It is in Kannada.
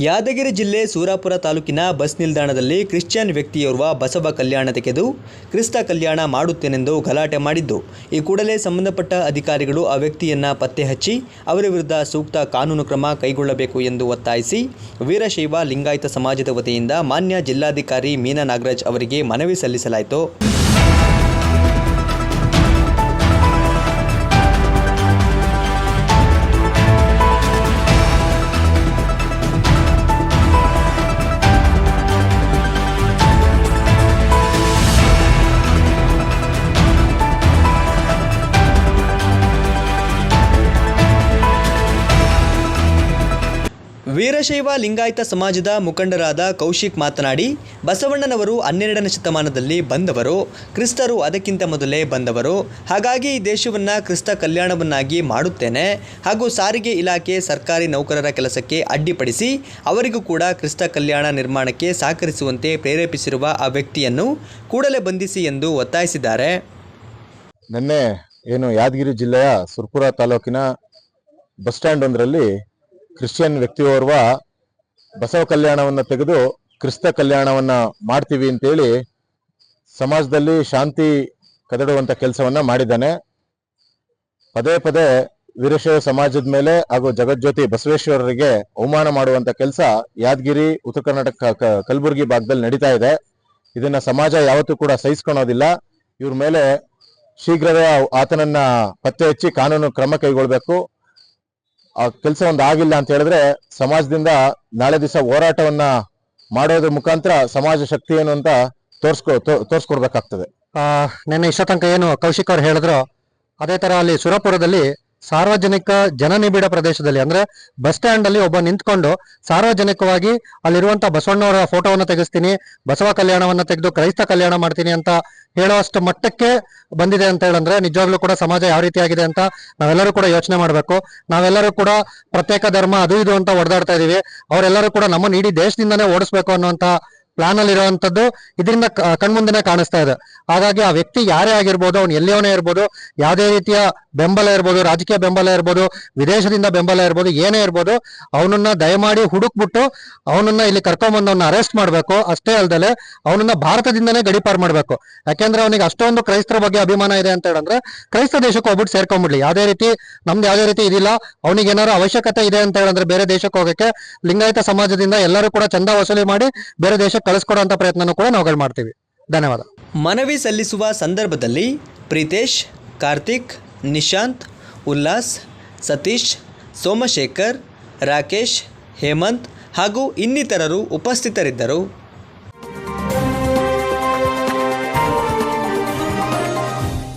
ಯಾದಗಿರಿ ಜಿಲ್ಲೆ ಸೂರಾಪುರ ತಾಲೂಕಿನ ಬಸ್ ನಿಲ್ದಾಣದಲ್ಲಿ ಕ್ರಿಶ್ಚಿಯನ್ ವ್ಯಕ್ತಿಯೋರ್ವ ಬಸವ ಕಲ್ಯಾಣ ತೆಗೆದು ಕ್ರಿಸ್ತ ಕಲ್ಯಾಣ ಮಾಡುತ್ತೇನೆಂದು ಗಲಾಟೆ ಮಾಡಿದ್ದು. ಈ ಕೂಡಲೇ ಸಂಬಂಧಪಟ್ಟ ಅಧಿಕಾರಿಗಳು ಆ ವ್ಯಕ್ತಿಯನ್ನ ಪತ್ತೆ ಹಚ್ಚಿ ಅವರ ವಿರುದ್ಧ ಸೂಕ್ತ ಕಾನೂನು ಕ್ರಮ ಕೈಗೊಳ್ಳಬೇಕು ಎಂದು ಒತ್ತಾಯಿಸಿ ವೀರಶೈವ ಲಿಂಗಾಯತ ಸಮಾಜದ ವತಿಯಿಂದ ಮಾನ್ಯ ಜಿಲ್ಲಾಧಿಕಾರಿ ಮೀನಾ ನಾಗರಾಜ್ ಅವರಿಗೆ ಮನವಿ ಸಲ್ಲಿಸಲಾಯಿತು. ವೀರಶೈವ ಲಿಂಗಾಯತ ಸಮಾಜದ ಮುಖಂಡರಾದ ಕೌಶಿಕ್ ಮಾತನಾಡಿ, ಬಸವಣ್ಣನವರು ಹನ್ನೆರಡನೇ ಶತಮಾನದಲ್ಲಿ ಬಂದವರು, ಕ್ರಿಸ್ತರು ಅದಕ್ಕಿಂತ ಮೊದಲೇ ಬಂದವರು. ಹಾಗಾಗಿ ಈ ದೇಶವನ್ನು ಕ್ರಿಸ್ತ ಕಲ್ಯಾಣವನ್ನಾಗಿ ಮಾಡುತ್ತೇನೆ. ಹಾಗೂ ಸಾರಿಗೆ ಇಲಾಖೆ ಸರ್ಕಾರಿ ನೌಕರರ ಕೆಲಸಕ್ಕೆ ಅಡ್ಡಿಪಡಿಸಿ, ಅವರಿಗೂ ಕೂಡ ಕ್ರಿಸ್ತ ಕಲ್ಯಾಣ ನಿರ್ಮಾಣಕ್ಕೆ ಸಹಕರಿಸುವಂತೆ ಪ್ರೇರೇಪಿಸಿರುವ ಆ ವ್ಯಕ್ತಿಯನ್ನು ಕೂಡಲೇ ಬಂಧಿಸಿ ಎಂದು ಒತ್ತಾಯಿಸಿದ್ದಾರೆ. ನಿನ್ನೆ ಏನು ಯಾದಗಿರಿ ಜಿಲ್ಲೆಯ ಸುರ್ಪುರ ತಾಲೂಕಿನ ಬಸ್ ಸ್ಟ್ಯಾಂಡ್ ಒಂದರಲ್ಲಿ ಕ್ರಿಶ್ಚಿಯನ್ ವ್ಯಕ್ತಿಯೋರ್ವ ಬಸವ ಕಲ್ಯಾಣವನ್ನ ತೆಗೆದು ಕ್ರಿಸ್ತ ಕಲ್ಯಾಣವನ್ನ ಮಾಡ್ತೀವಿ ಅಂತೇಳಿ ಸಮಾಜದಲ್ಲಿ ಶಾಂತಿ ಕದಡುವಂತ ಕೆಲಸವನ್ನ ಮಾಡಿದ್ದಾನೆ. ಪದೇ ಪದೇ ವೀರಶೈವ ಸಮಾಜದ ಮೇಲೆ ಹಾಗೂ ಜಗಜ್ಯೋತಿ ಬಸವೇಶ್ವರರಿಗೆ ಅವಮಾನ ಮಾಡುವಂತ ಕೆಲಸ ಯಾದಗಿರಿ, ಉತ್ತರ ಕರ್ನಾಟಕ ಕಲಬುರಗಿ ಭಾಗದಲ್ಲಿ ನಡೀತಾ ಇದೆ. ಇದನ್ನ ಸಮಾಜ ಯಾವತ್ತೂ ಕೂಡ ಸಹಿಸ್ಕೊಳೋದಿಲ್ಲ. ಇವ್ರ ಮೇಲೆ ಶೀಘ್ರವೇ ಆತನನ್ನ ಪತ್ತೆ ಹಚ್ಚಿ ಕಾನೂನು ಕ್ರಮ ಕೈಗೊಳ್ಬೇಕು. ಆ ಕೆಲಸ ಒಂದು ಆಗಿಲ್ಲ ಅಂತ ಹೇಳಿದ್ರೆ ಸಮಾಜದಿಂದ ನಾಳೆ ದಿವಸ ಹೋರಾಟವನ್ನ ಮಾಡೋದ್ರ ಮುಖಾಂತರ ಸಮಾಜ ಶಕ್ತಿ ಏನು ಅಂತ ತೋರ್ಸ್ಕೊ ತೋರ್ಸ್ಕೊಡ್ಬೇಕಾಗ್ತದೆ. ಆ, ನೆನ್ನೆ ಇಷ್ಟ ತನಕ ಏನು ಕೌಶಿಕ್ ಅವ್ರು ಹೇಳಿದ್ರು ಅದೇ ತರ ಅಲ್ಲಿ ಸುರಪುರದಲ್ಲಿ ಸಾರ್ವಜನಿಕ ಜನನಿಬಿಡ ಪ್ರದೇಶದಲ್ಲಿ, ಅಂದ್ರೆ ಬಸ್ ಸ್ಟ್ಯಾಂಡ್ ಅಲ್ಲಿ ಒಬ್ಬ ನಿಂತ್ಕೊಂಡು ಸಾರ್ವಜನಿಕವಾಗಿ ಅಲ್ಲಿರುವಂತ ಬಸವಣ್ಣವರ ಫೋಟೋವನ್ನು ತೆಗೆಸ್ತೀನಿ, ಬಸವ ಕಲ್ಯಾಣವನ್ನ ತೆಗೆದು ಕ್ರೈಸ್ತ ಕಲ್ಯಾಣ ಮಾಡ್ತೀನಿ ಅಂತ ಹೇಳುವಷ್ಟು ಮಟ್ಟಕ್ಕೆ ಬಂದಿದೆ ಅಂತ ಹೇಳಂದ್ರೆ ನಿಜವಾಗ್ಲೂ ಕೂಡ ಸಮಾಜ ಯಾವ ರೀತಿ ಆಗಿದೆ ಅಂತ ನಾವೆಲ್ಲರೂ ಕೂಡ ಯೋಚನೆ ಮಾಡಬೇಕು. ನಾವೆಲ್ಲರೂ ಕೂಡ ಪ್ರತ್ಯೇಕ ಧರ್ಮ ಅದು ಇದು ಅಂತ ಹೊಡೆದಾಡ್ತಾ ಇದೀವಿ. ಅವರೆಲ್ಲರೂ ಕೂಡ ನಮ್ಮನ್ನು ಇಡೀ ದೇಶದಿಂದನೇ ಓಡಿಸ್ಬೇಕು ಅನ್ನುವಂತ ಪ್ಲಾನ್ ಅಲ್ಲಿ ಇರುವಂತದ್ದು ಇದರಿಂದ ಕಣ್ಮುಂದೆ ಕಾಣಿಸ್ತಾ ಇದೆ. ಹಾಗಾಗಿ ಆ ವ್ಯಕ್ತಿ ಯಾರೇ ಆಗಿರ್ಬೋದು, ಅವ್ನು ಎಲ್ಲಿಯವನೇ ಇರ್ಬೋದು, ಯಾವುದೇ ರೀತಿಯ ಬೆಂಬಲ ಇರ್ಬೋದು, ರಾಜಕೀಯ ಬೆಂಬಲ ಇರ್ಬೋದು, ವಿದೇಶದಿಂದ ಬೆಂಬಲ ಇರ್ಬೋದು, ಏನೇ ಇರ್ಬೋದು, ಅವನನ್ನ ದಯಮಾಡಿ ಹುಡುಕ್ಬಿಟ್ಟು ಅವನನ್ನ ಇಲ್ಲಿ ಕರ್ಕೊಂಬಂದು ಅವನ್ನ ಅರೆಸ್ಟ್ ಮಾಡಬೇಕು. ಅಷ್ಟೇ ಅಲ್ಲದೆ ಅವನನ್ನ ಭಾರತದಿಂದನೇ ಗಡಿಪಾರ್ ಮಾಡಬೇಕು. ಯಾಕೆಂದ್ರೆ ಅವನಿಗೆ ಅಷ್ಟೊಂದು ಕ್ರೈಸ್ತರ ಬಗ್ಗೆ ಅಭಿಮಾನ ಇದೆ ಅಂತ ಹೇಳಿದ್ರೆ ಕ್ರೈಸ್ತ ದೇಶಕ್ಕೆ ಹೋಗ್ಬಿಟ್ಟು ಸೇರ್ಕೊಂಡ್ಬಿಡ್ಲಿ ಯಾವುದೇ ರೀತಿ, ನಮ್ದು ಯಾವುದೇ ರೀತಿ ಇದಿಲ್ಲ. ಅವನಿಗೆ ಏನಾದ್ರು ಅವಶ್ಯಕತೆ ಇದೆ ಅಂತ ಹೇಳಿದ್ರೆ ಬೇರೆ ದೇಶಕ್ಕೆ ಹೋಗಕ್ಕೆ ಲಿಂಗಾಯತ ಸಮಾಜದಿಂದ ಎಲ್ಲರೂ ಕೂಡ ಚಂದ ವಸೂಲಿ ಮಾಡಿ ಬೇರೆ ದೇಶಕ್ಕೆ ಕಳಿಸ್ಕೊಡುವಂತ ಪ್ರಯತ್ನನೂ ಕೂಡ ನಾವುಗಳು ಮಾಡ್ತೀವಿ. ಧನ್ಯವಾದ. ಮನವಿ ಸಲ್ಲಿಸುವ ಸಂದರ್ಭದಲ್ಲಿ ಪ್ರೀತೇಶ್, ಕಾರ್ತಿಕ್, ನಿಶಾಂತ್, ಉಲ್ಲಾಸ್, ಸತೀಶ್, ಸೋಮಶೇಖರ್, ರಾಕೇಶ್, ಹೇಮಂತ್ ಹಾಗೂ ಇನ್ನಿತರರು ಉಪಸ್ಥಿತರಿದ್ದರು.